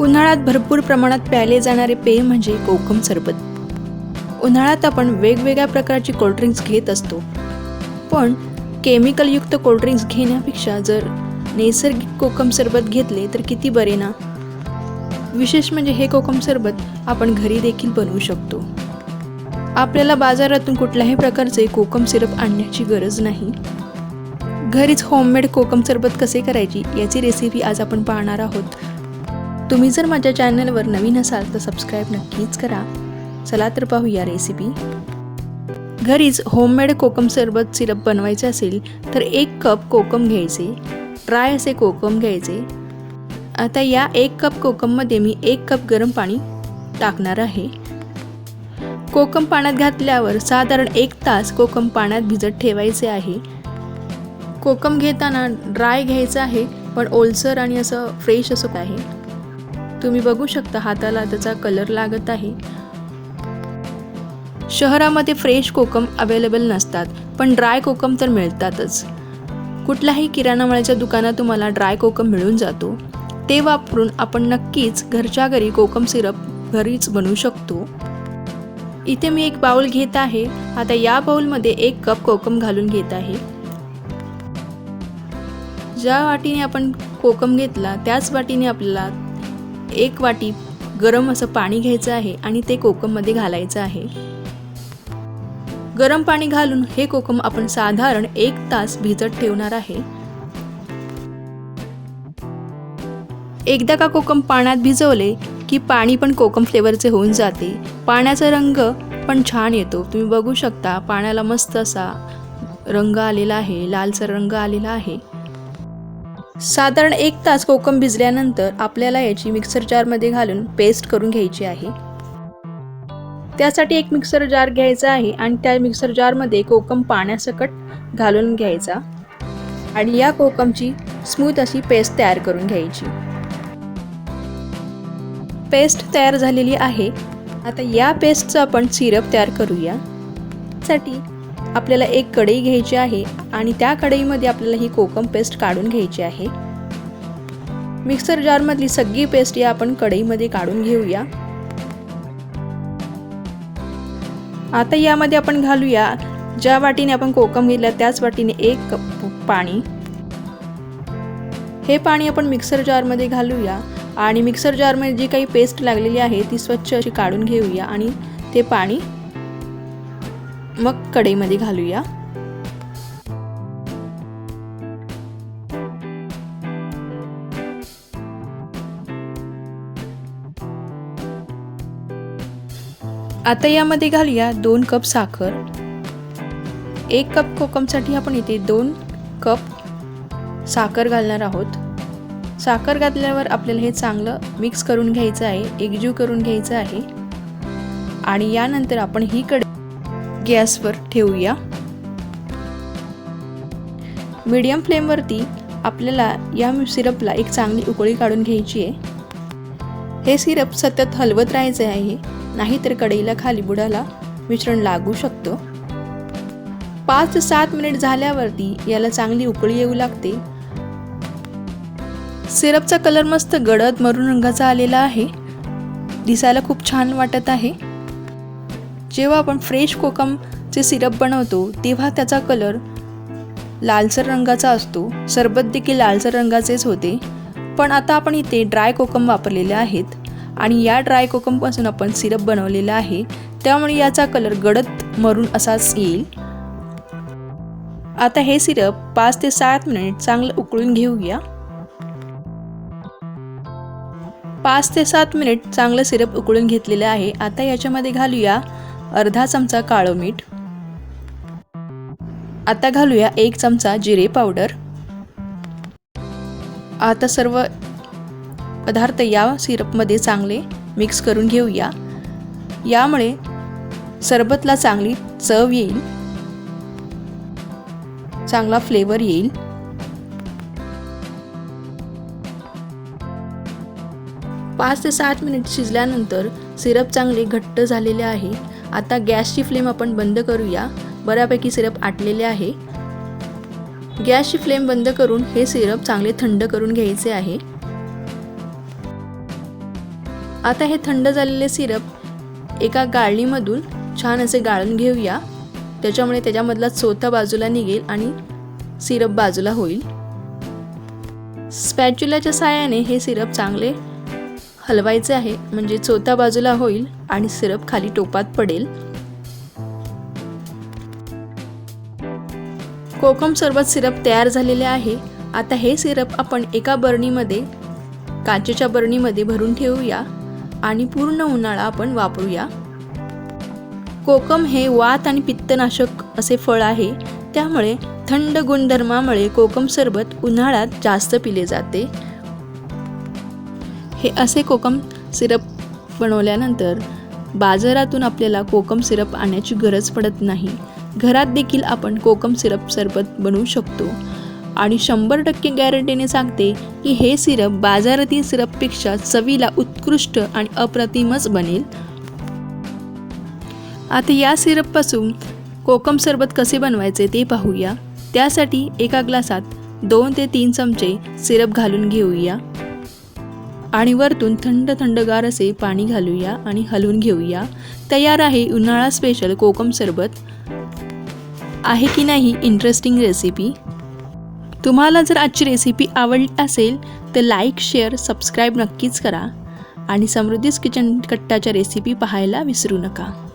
उन्हाळ्यात भरपूर प्रमाणात प्यायले जाणारे पेय म्हणजे कोकम सरबत. उन्हाळ्यात आपण वेगवेगळ्या प्रकारची कोल्ड्रिंक्स घेत असतो. पण केमिकलयुक्त कोल्ड्रिंक्स घेण्यापेक्षा जर नैसर्गिक कोकम सरबत घेतले तर किती बरे ना? विशेष म्हणजे हे कोकम सरबत आपण घरी देखील बनवू शकतो. आपल्याला बाजारातून कुठल्याही प्रकारचे कोकम सिरप आणण्याची गरज नाही. घरीच होममेड कोकम सरबत कसे करायची याची रेसिपी आज आपण पाहणार आहोत. तुम्ही जर माझ्या चॅनलवर नवीन असाल तर सबस्क्राईब नक्कीच करा. चला तर पाहूया रेसिपी घरीच होममेड कोकम सरबत सिरप बनवायचे असेल तर एक कप कोकम घ्यायचे. ड्राय असे कोकम घ्यायचे. आता या एक कप कोकममध्ये मी एक कप गरम पाणी टाकणार आहे. कोकम पाण्यात घातल्यावर साधारण एक तास कोकम पाण्यात भिजत ठेवायचे आहे. कोकम घेताना ड्राय घ्यायचं आहे पण ओलसर आणि असं फ्रेश असं आहे. तुम्ही बघू शकता हाताला त्याचा कलर लागत आहे. शहरामध्ये फ्रेश कोकम अवेलेबल नसतात पण ड्राय कोकम तर मिळतातच. कुठल्याही किराणा मालाच्या दुकानात तुम्हाला ड्राय कोकम मिळून जातो. ते वापरून आपण नक्कीच घरच्या घरी कोकम सिरप घरीच बनवू शकतो. इथे मी एक बाउल घेत आहे. आता या बाउलमध्ये एक कप कोकम घालून घेत आहे. ज्या वाटीने आपण कोकम घेतला त्याच वाटीने आपल्याला एक वाटी गरम असं पाणी घ्यायचं आहे आणि ते कोकममध्ये घालायचं आहे. गरम पाणी घालून हे कोकम आपण साधारण एक तास भिजत ठेवणार आहे. एकदा का कोकम पाण्यात भिजवले की पाणी पण कोकम फ्लेवरचे होऊन जाते. पाण्याचा रंग पण छान येतो. तुम्ही बघू शकता पाण्याला मस्त असा रंग आलेला आहे लालसर रंग आलेला आहे. साधारण एक तास कोकम भिजल्यानंतर आपल्याला याची मिक्सर जारमध्ये घालून पेस्ट करून घ्यायची आहे. त्यासाठी एक मिक्सर जार घ्यायचा आहे आणि त्या मिक्सर जारमध्ये कोकम पाण्यासकट घालून घ्यायचा आणि या कोकमची स्मूथ अशी पेस्ट तयार करून घ्यायची. पेस्ट तयार झालेली आहे. आता या पेस्टचं आपण सिरप तयार करूया. साठी आपल्याला एक कढई घ्यायची आहे आणि त्या कढईमध्ये आपल्याला ही कोकम पेस्ट काढून घ्यायची आहे. मिक्सर जारमधली सगळी पेस्ट या आपण कढईमध्ये काढून घेऊया. आता यामध्ये आपण घालूया. ज्या वाटीने आपण कोकम घेतला त्याच वाटीने एक कप पाणी. हे पाणी आपण मिक्सर जारमध्ये घालूया आणि मिक्सर जारमध्ये जी काही पेस्ट लागलेली आहे ती स्वच्छ अशी काढून घेऊया आणि ते पाणी मग कढईमध्ये घालूया. आता यामध्ये घालूया दोन कप साखर. एक कप कोकमसाठी आपण इथे दोन कप साखर घालणार आहोत. साखर घातल्यावर आपल्याला हे चांगलं मिक्स करून घ्यायचं आहे एकजीव करून घ्यायचं आहे. आणि यानंतर आपण ही कडे गॅसवर ठेवूया. मीडियम फ्लेमवरती आपल्याला या सिरपला एक चांगली उकळी काढून घ्यायची आहे. हे सिरप सतत हलवत राहायचे आहे नाहीतर कढईला खाली बुडाला मिश्रण लागू शकतो. पाच ते सात मिनिट झाल्यावरती याला चांगली उकळी येऊ लागते. सिरपचा कलर मस्त गडद मरून रंगाचा आलेला आहे. दिसायला खूप छान वाटत आहे. जेव्हा आपण फ्रेश कोकमचे सिरप बनवतो तेव्हा त्याचा कलर लालसर रंगाचा असतो. सरबत देखील लालसर रंगाचेच होते. पण आता आपण इथे ड्राय कोकम वापरलेले आहेत आणि या ड्राय कोकमपासून आपण सिरप बनवलेला आहे. त्यामुळे याचा कलर गडद मरून असाच येईल. आता हे सिरप पाच ते सात मिनिट चांगलं उकळून घेऊया. पाच ते सात मिनिट चांगलं सिरप उकळून घेतलेलं आहे. आता याच्यामध्ये घालूया अर्धा चमचा काळं मीठ. आता घालूया एक चमचा जिरे पावडर. आता सर्व पदार्थ या सिरपमध्ये चांगले मिक्स करून घेऊया. यामुळे सरबतला चांगली चव येईल. चांगला फ्लेवर येईल. पाच ते सात मिनिट शिजल्यानंतर सिरप चांगले घट्ट झालेले आहे. आता गॅसची फ्लेम आपण बंद करूया. बऱ्यापैकी सिरप आटलेले आहे. गॅसची फ्लेम बंद करून हे सिरप चांगले थंड करून घ्यायचे आहे. आता हे थंड झालेले सिरप एका गाळणीमधून छान असे गाळून घेऊया. त्याच्यामुळे त्याच्यामधला चोथा बाजूला निघेल आणि सिरप बाजूला होईल. स्पॅच्युलाच्या साहाय्याने हे सिरप चांगले हलवायचे आहे. म्हणजे चोथा बाजूला होईल आणि सिरप खाली टोपात पडेल. कोकम सरबत सिरप तयार झालेले आहे. आता हे सिरप आपण एका बरणीमध्ये काचेच्या बरणीमध्ये भरून ठेवूया आणि पूर्ण उन्हाळा आपण वापरूया. कोकम हे वात आणि पित्तनाशक असे फळ आहे. त्यामुळे थंड गुणधर्मामुळे कोकम सरबत उन्हाळ्यात जास्त पिले जाते. हे असे कोकम सिरप बनवल्यानंतर बाजारातून आपल्याला कोकम सिरप आणण्याची गरज पडत नाही. घरात देखील आपण कोकम सिरप सरबत बनवू शकतो. आणि शंभर टक्के गॅरंटीने सांगते की हे सिरप बाजारातील सिरपपेक्षा चवीला उत्कृष्ट आणि अप्रतिमच बनेल. आता या सिरपपासून कोकम सरबत कसे बनवायचे ते पाहूया. त्यासाठी एका ग्लासात दोन ते तीन चमचे सिरप घालून घेऊया. आणि वरतून थंड थंडगार असे पाणी घालूया आणि हलवून घेऊया. तयार आहे उन्हाळा स्पेशल कोकम सरबत. आहे की नाही इंटरेस्टिंग रेसिपी तुम्हाला जर आजची रेसिपी आवडली असेल तर लाईक शेअर सबस्क्राईब नक्कीच करा. आणि समृद्धीच किचन कट्टाच्या रेसिपी पाहायला विसरू नका.